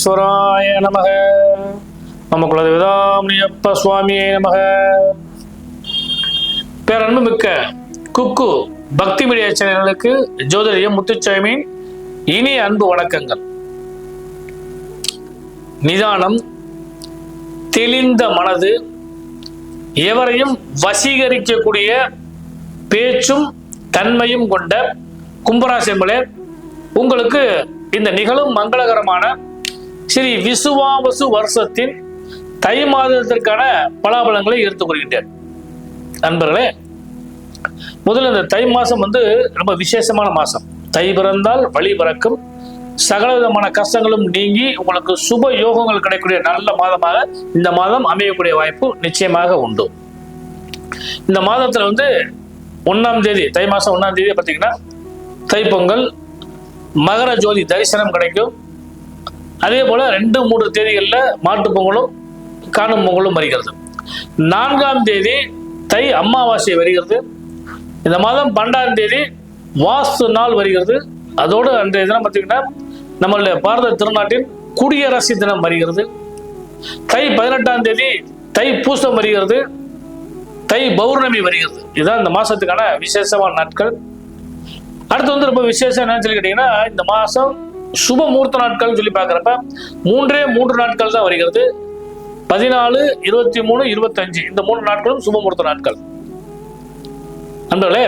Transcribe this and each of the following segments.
விக்னேஸ்வராய நமக. நம்ம குலதேவதாமணியப்ப சுவாமியே நமக. பேரன்பு மிக்க குக்கு பக்தி மீடியா சேனல்களுக்கு ஜோதிடம் முத்துச்சாமியின் இனிய அன்பு வணக்கங்கள். நிதானம் தெளிந்த மனது எவரையும் வசீகரிக்கக்கூடிய பேச்சும் தன்மையும் கொண்ட கும்பராசி என்பதே உங்களுக்கு இந்த நிகழும் மங்களகரமான ஸ்ரீ விசுவாவசு வருஷத்தின் தை மாதத்திற்கான பலாபலங்களை எடுத்துக் கொள்கின்றேன். நண்பர்களே முதல்ல இந்த தை மாதம் வந்து ரொம்ப விசேஷமான மாதம். தை பிறந்தால் வழி பிறக்கும். சகல விதமான கஷ்டங்களும் நீங்கி உங்களுக்கு சுப யோகங்கள் கிடைக்கக்கூடிய நல்ல மாதமாக இந்த மாதம் அமையக்கூடிய வாய்ப்பு நிச்சயமாக உண்டு. இந்த மாதத்தில் வந்து ஒன்றாம் தேதி தை மாதம் ஒன்றாம் தேதி பார்த்தீங்கன்னா தைப்பொங்கல் மகர ஜோதி தரிசனம் கிடைக்கும். அதே போல ரெண்டு மூன்று தேதிகளில் மாட்டுப் பொங்கலும் காணும் பொங்கலும் வருகிறது. நான்காம் தேதி தை அமாவாசை வருகிறது. இந்த மாதம் பன்னெண்டாம் தேதி வாஸ்து நாள் வருகிறது. அதோடு அன்றைய தினம் பார்த்தீங்கன்னா நம்மளுடைய பாரத திருநாட்டின் குடியரசு தினம் வருகிறது. தை பதினெட்டாம் தேதி தை பூசம் வருகிறது. தை பௌர்ணமி வருகிறது. இதுதான் இந்த மாசத்துக்கான விசேஷமான நாட்கள். அடுத்து வந்து ரொம்ப விசேஷம் என்னன்னு சொல்லி கேட்டீங்கன்னா இந்த மாசம் சுப முகூர்த்த நாட்கள்னு சொல்லி பார்க்குறப்ப மூன்றே மூன்று நாட்கள் தான் வருகிறது. பதினாலு இருபத்தி மூணு இருபத்தஞ்சு. இந்த மூணு நாட்களும் சுப முகூர்த்த நாட்கள். நண்பர்களே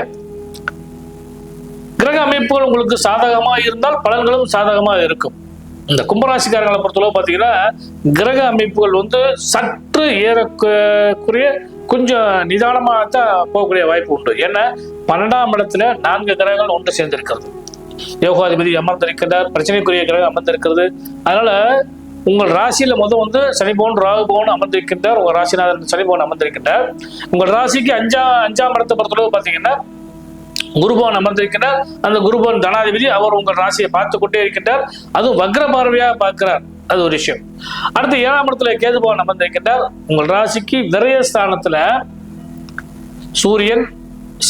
கிரக அமைப்புகள் உங்களுக்கு சாதகமா இருந்தால் பலன்களும் சாதகமா இருக்கும். இந்த கும்பராசிக்காரர்களை பொறுத்தளவு பார்த்தீங்கன்னா கிரக அமைப்புகள் வந்து சற்று ஏறக்குரிய கொஞ்சம் நிதானமாக தான் போகக்கூடிய வாய்ப்பு உண்டு. ஏன்னா பன்னெண்டாம் இடத்துல நான்கு கிரகங்கள் ஒன்று சேர்ந்திருக்கிறது. யோகாதிபதி அமர்ந்திருக்கிறார் பிரச்சனைக்குரிய கிரகம் அமர்ந்திருக்கிறது. அதனால உங்கள் ராசியில முதல் வந்து சனிபவன் ராகுபவன் ராகு அமர்ந்திருக்கின்றார். உங்கள் ராசிநாதன் சனிபவன் அமர்ந்திருக்கின்றார். உங்கள் ராசிக்கு அஞ்சா அஞ்சாம் இடத்தை பொறுத்தளவு பார்த்தீங்கன்னா குருபவன் அமர்ந்திருக்கின்றார். அந்த குருபவன் தனாதிபதி அவர் உங்கள் ராசியை பார்த்து கொண்டே இருக்கின்றார். அதுவும் வக்ர பார்வையாக பார்க்கிறார். அது ஒரு விஷயம். அடுத்து ஏழாம் இடத்துல கேதுபவன் அமர்ந்திருக்கின்றார். உங்கள் ராசிக்கு விரய ஸ்தானத்துல சூரியன்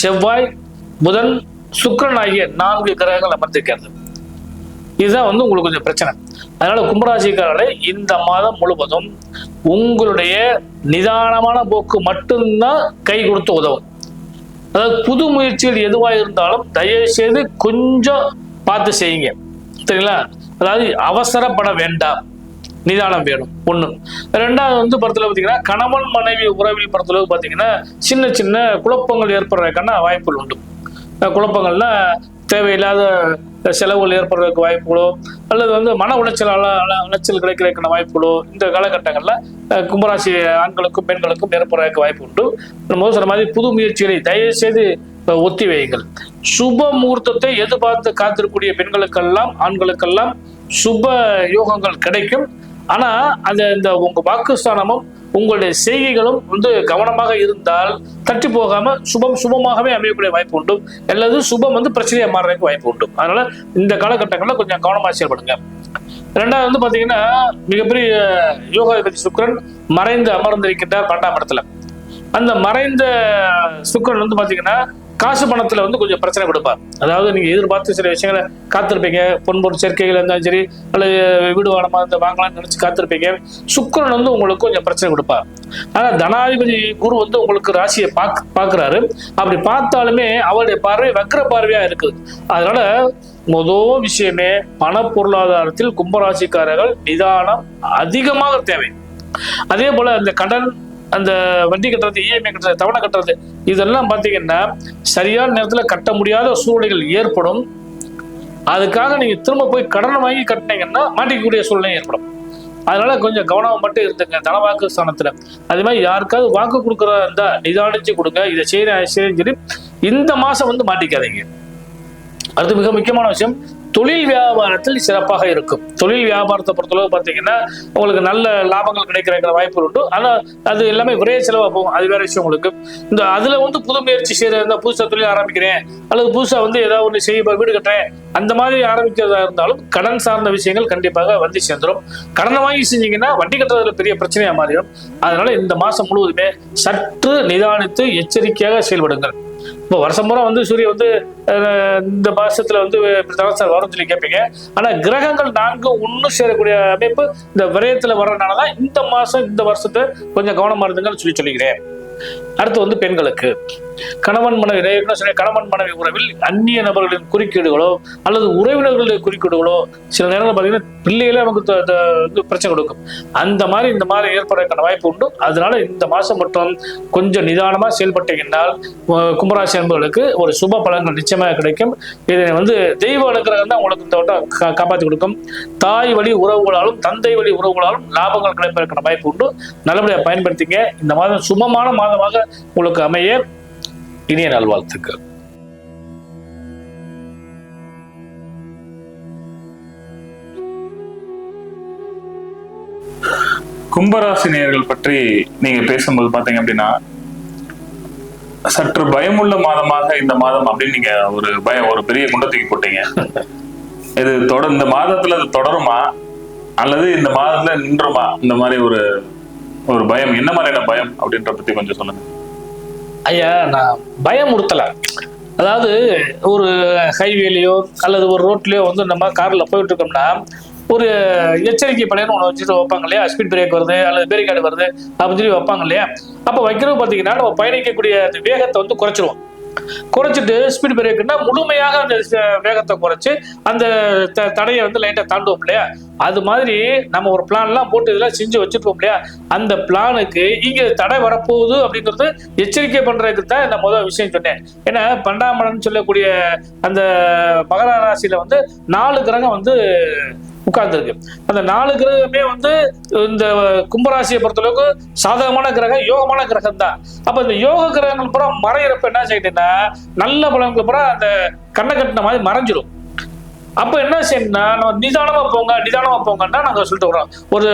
செவ்வாய் புதன் சுக்கரன் ஆகிய நான்கு கிரகங்கள் அமர்ந்திருக்கிறது. இதுதான் வந்து உங்களுக்கு கொஞ்சம் பிரச்சனை. அதனால கும்பராசிக்காரர்களை இந்த மாதம் முழுவதும் உங்களுடைய நிதானமான போக்கு மட்டும்தான் கை கொடுத்து உதவும். அதாவது புது முயற்சிகள் எதுவாக இருந்தாலும் தயவு செய்து கொஞ்சம் பார்த்து செய்யுங்க. சரிங்களா? அதாவது அவசரப்பட வேண்டாம். நிதானம் வேணும். ஒன்று ரெண்டாவது வந்து படத்தில் பார்த்தீங்கன்னா கணவன் மனைவி உறவில் படத்தில் பார்த்தீங்கன்னா சின்ன சின்ன குழப்பங்கள் ஏற்படுறதுக்கான வாய்ப்புகள் உண்டு. குழப்பங்கள்னா தேவையில்லாத செலவுகள் ஏற்படுறதுக்கு வாய்ப்புகளோ அல்லது வந்து மன உளைச்சல் அல- உளைச்சல் கிடைக்கிறதுக்கான வாய்ப்புகளோ இந்த காலகட்டங்களில் கும்பராசி ஆண்களுக்கும் பெண்களுக்கும் ஏற்படுறதுக்கு வாய்ப்பு உண்டு. நம்ம சொன்ன மாதிரி புது முயற்சிகளை தயவுசெய்து ஒத்தி வையுங்கள். சுப முகூர்த்தத்தை எதிர்பார்த்து காத்திருக்கக்கூடிய பெண்களுக்கெல்லாம் ஆண்களுக்கெல்லாம் சுப யோகங்கள் கிடைக்கும். ஆனா அந்த இந்த உங்க வாக்குஸ்தானமும் உங்களுடைய செய்கைகளும் வந்து கவனமாக இருந்தால் தட்டி போகாம சுபம் சுபமாகவே அமையக்கூடிய வாய்ப்பு உண்டு. அல்லது சுபம் வந்து பிரச்சனையாக மாறுறதுக்கு வாய்ப்பு உண்டு. அதனால இந்த காலகட்டங்களில் கொஞ்சம் கவனமாக செயல்படுங்க. ரெண்டாவது வந்து பாத்தீங்கன்னா மிகப்பெரிய யோகாதிபதி சுக்கிரன் மறைந்து அமர்ந்திருக்கின்றார் பன்னெண்டாம் இடத்துல. அந்த மறைந்த சுக்கிரன் வந்து பாத்தீங்கன்னா காசு பணத்துல வந்து கொஞ்சம் பிரச்சனை கொடுப்பார். அதாவது நீங்க எதிர்பார்த்து சில விஷயங்களை காத்திருப்பீங்க. பொன்பொருள் சேர்க்கைகள் இருந்தாலும் சரி அல்லது வீடு வாடமா இந்த வாங்கலாம்னு நினைச்சு காத்திருப்பீங்க. சுக்கரன் வந்து உங்களுக்கு கொஞ்சம் பிரச்சனை கொடுப்பார். ஆனா தனாதிபதி குரு வந்து உங்களுக்கு ராசியை பாக் பாக்குறாரு. அப்படி பார்த்தாலுமே அவருடைய பார்வை வக்கர பார்வையா இருக்குது அதனால முதல் விஷயமே பண பொருளாதாரத்தில் கும்பராசிக்காரர்கள் நிதானம் அதிகமாக தேவை. அதே போல அந்த கடன் அந்த வட்டி கட்டுறது இஎம்ஐ கட்டுறது தவணை கட்டுறது இதெல்லாம் பார்த்தீங்கன்னா சரியான நேரத்தில் கட்ட முடியாத சூழ்நிலைகள் ஏற்படும். அதுக்காக நீங்கள் திரும்ப போய் கடன் வாங்கி கட்டினீங்கன்னா மாட்டிக்கக்கூடிய சூழ்நிலை ஏற்படும். அதனால கொஞ்சம் கவனம் மட்டும் இருந்துங்க தனவாக்கு ஸ்தானத்துல. அதே மாதிரி யாருக்காவது வாக்கு கொடுக்குறதா இருந்தா நிதானிச்சு கொடுங்க இதை செய்யறேன் செய்யறேன்னு சொல்லி இந்த மாசம் வந்து மாட்டிக்காதீங்க. அடுத்து மிக முக்கியமான விஷயம் தொழில் வியாபாரத்தில் சிறப்பாக இருக்கும். தொழில் வியாபாரத்தை பொறுத்தளவு பார்த்தீங்கன்னா உங்களுக்கு நல்ல லாபங்கள் கிடைக்கிற வாய்ப்பு உண்டு. ஆனால் அது எல்லாமே விரைய செலவாக போகும். அது வேற விஷயம் உங்களுக்கு. இந்த அதில் வந்து புது முயற்சி செய்யற புதுசாக தொழில் ஆரம்பிக்கிறேன். அல்லது புதுசாக வந்து ஏதாவது ஒன்று செய்ய வீடு கட்டுறேன். அந்த மாதிரி ஆரம்பிக்கிறதா இருந்தாலும் கடன் சார்ந்த விஷயங்கள் கண்டிப்பாக வந்து சேர்ந்துடும் கடனை வாங்கி செஞ்சீங்கன்னா வட்டி கட்டுறதுல பெரிய பிரச்சனையாக மாறிடும். அதனால இந்த மாதம் முழுவதுமே சற்று நிதானித்து எச்சரிக்கையாக செயல்படுங்கள். இப்போ வருஷம் பூரா வந்து சூரியன் வந்து இந்த மாசத்துல வந்து இப்படித்தான் சார் வரும்னு சொல்லி கேட்பீங்க ஆனா கிரகங்கள் நான்கு ஒண்ணு சேரக்கூடிய அமைப்பு இந்த விரயத்துல வர்றதுனால தான் இந்த மாசம் இந்த வருஷத்தை கொஞ்சம் கவனமா இருந்துங்கன்னு சொல்லி சொல்லிக்கிறேன். அடுத்து வந்து பெண்களுக்கு. கணவன் மனைவி ஏற்கனவே கணவன் மனைவி உறவில் அந்நிய நபர்களின் குறுக்கீடுகளோ அல்லது உறவினர்களுடைய குறுக்கீடுகளோ சில நேரங்கள் பார்த்தீங்கன்னா பிள்ளைகளே நமக்கு பிரச்சனை கொடுக்கும். அந்த மாதிரி இந்த மாதிரி ஏற்படுறதுக்கான வாய்ப்பு உண்டு. அதனால இந்த மாதம் மட்டும் கொஞ்சம் நிதானமாக செயல்பட்டீங்கன்னால் கும்பராசி அன்பர்களுக்கு ஒரு சுப பலன்கள் நிச்சயமாக கிடைக்கும். இதை வந்து தெய்வ அனுகிரகம் தான் உங்களுக்கு இந்த வட்டம் காப்பாற்றி கொடுக்கும். தாய் வழி உறவுகளாலும் தந்தை வழி உறவுகளாலும் லாபங்கள் கிடைப்பதற்கான வாய்ப்பு உண்டு. நல்லபடியாக பயன்படுத்திங்க. இந்த மாதம் சுபமான மாதமாக உங்களுக்கு அமைய. இனிய நல்வாழ்த்துக்கள். கும்பராசி நேயர்கள் பற்றி நீங்க பேசும்போது பாத்தீங்க அப்படின்னா சற்று பயமுள்ள மாதமாக இந்த மாதம் அப்படின்னு நீங்க ஒரு பயம் ஒரு பெரிய குண்டத்துக்கு போட்டீங்க. இது தொட இந்த மாதத்துல இது தொடருமா? அல்லது இந்த மாதத்துல நின்றுமா? இந்த மாதிரி ஒரு ஒரு பயம் என்ன மாதிரியான பயம் அப்படின்ற பத்தி கொஞ்சம் சொல்லுங்க. ஐயா நான் பயமுறுத்தல. அதாவது ஒரு ஹைவேலையோ அல்லது ஒரு ரோட்லயோ வந்து நம்ம கார்ல போயிட்டு இருக்கோம்னா ஒரு எச்சரிக்கை பலையன்னு ஒன்று வச்சுட்டு வைப்பாங்க இல்லையா? ஸ்பீட் பிரேக் வருது அல்லது பேரிகார்டு வருது அப்படின்னு சொல்லி வைப்பாங்க இல்லையா? அப்போ வைக்கிறது பார்த்தீங்கன்னா நம்ம பயணிக்கக்கூடிய அந்த வேகத்தை வந்து குறைச்சிருவோம். குறைச்சிட்டு ஸ்பீட் பிரேக்குன்னா முழுமையாக அந்த வேகத்தை குறைச்சி அந்த த- தடையை வந்து லைட்டாக தாண்டுவோம் இல்லையா? அது மாதிரி நம்ம ஒரு பிளான்லாம் போட்டு இதெல்லாம் செஞ்சு வச்சுருப்போம் இல்லையா? அந்த பிளானுக்கு இங்கே தடை வரப்போகுது அப்படிங்கிறது எச்சரிக்கை பண்ணுறதுக்கு தான் இந்த முதல் விஷயம் சொன்னேன். ஏன்னா பண்டாமடன் சொல்லக்கூடிய அந்த மகர ராசியில் வந்து நாலு கிரகம் வந்து உட்கார்ந்துருக்கு. அந்த நாலு கிரகமே வந்து இந்த கும்பராசியை பொறுத்தளவுக்கு சாதகமான கிரகம் யோகமான கிரகம் தான் அப்ப இந்த யோக கிரகங்கள் பூரா மறையிறப்ப என்ன செய்யுதுன்னா நல்ல பலன்கள் பூரா அந்த கண்ணை கட்டின மாதிரி மறைஞ்சிரும். அப்ப என்ன செய்யணும்னா நம்ம நிதானமா போங்க நிதானமா போங்கன்னா நாங்க சொல்லிட்டு வரோம் ஒரு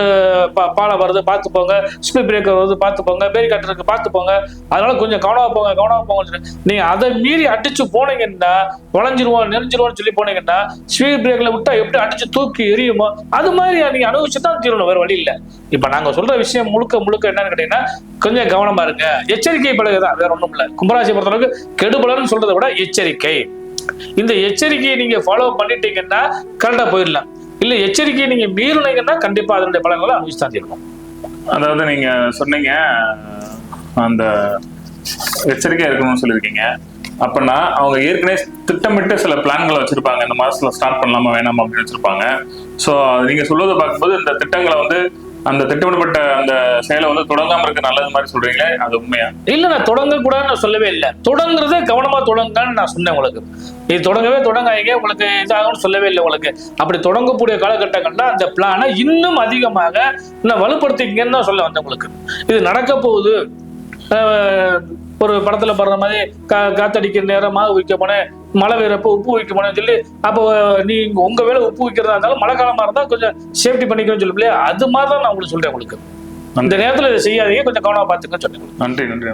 பா- பாலம் வருது பார்த்து போங்க ஸ்பீட் பிரேக்கர் வருது பார்த்து போங்க பேரி கட்டுறதுக்கு பார்த்து போங்க. அதனால கொஞ்சம் கவனமா போங்க கவனமா போங்க நீங்க அதை மீறி அடிச்சு போனீங்கன்னா வளைஞ்சிருவோம் நெறிஞ்சிருவோம்னு சொல்லி போனீங்கன்னா ஸ்பீட் பிரேக்ல விட்டா எப்படி அடிச்சு தூக்கி எரியுமோ அது மாதிரி நீங்க அனுபவிச்சு தான் தீரணும் வேற வழி இல்ல. இப்ப நாங்க சொல்ற விஷயம் முழுக்க முழுக்க என்னன்னு கேட்டீங்கன்னா கொஞ்சம் கவனமா இருங்க. எச்சரிக்கை பலகை தான் வேற ஒண்ணும் இல்ல. கும்பராசி பொறுத்தளவுக்கு கெடுபலன்னு சொல்றதை விட எச்சரிக்கை. இந்த எச்சரிக்கையை நீங்க ஃபாலோ பண்ணிட்டீங்கன்னா கரெக்டா போயிடலாம். இல்ல எச்சரிக்கையை நீங்க மீறினீங்கன்னா கண்டிப்பா அதனுடைய பலன்களை அனுபவிச்சு தான் அதாவது நீங்க சொன்னீங்க அந்த எச்சரிக்கையா இருக்கணும்னு சொல்லியிருக்கீங்க. அப்படின்னா அவங்க ஏற்கனவே திட்டமிட்டு சில பிளான்களை வச்சிருப்பாங்க. இந்த மாசத்துல ஸ்டார்ட் பண்ணலாமா வேணாமா அப்படின்னு வச்சிருப்பாங்க. ஸோ நீங்க சொல்வதை பார்க்கும்போது இந்த திட்டங்களை வந்து அந்த திட்டமிடப்பட்ட அந்த செயலை வந்து தொடங்காம இருக்க நல்லது மாதிரி சொல்றீங்களே அது உண்மையா? இல்ல நான் தொடங்க கூடாதுன்னு நான் சொல்லவே இல்லை. தொடங்குறதே கவனமா தொடங்கன்னு நான் சொன்னேன் உங்களுக்கு. இது தொடங்கவே தொடங்காதீங்க உங்களுக்கு இதாகும்னு சொல்லவே இல்லை உங்களுக்கு. அப்படி தொடங்கக்கூடிய காலகட்டங்கள்ல அந்த பிளானை இன்னும் அதிகமாக இன்னும் வலுப்படுத்திக்கங்கன்னு தான் சொல்ல வந்தேன் உங்களுக்கு. இது நடக்க போகுது. ஒரு படத்துல படுற மாதிரி கா காத்தடிக்கிற நேரமாக மாவு போனேன் மழை பெய்யறப்ப உப்பு வைக்க போனேன்னு சொல்லி அப்போ நீ உங்க வேலை உப்பு வைக்கிறதா இருந்தாலும் மழை காலமா இருந்தா கொஞ்சம் சேஃப்டி பண்ணிக்கணும்னு சொல்லி இல்லையா அது மாதிரி தான் நான் உங்களுக்கு சொல்றேன் உங்களுக்கு. இந்த நேரத்துல செய்யாதீங்க கொஞ்சம் கவனமா பார்த்துக்கன்னு சொன்னேன் நன்றி நன்றி.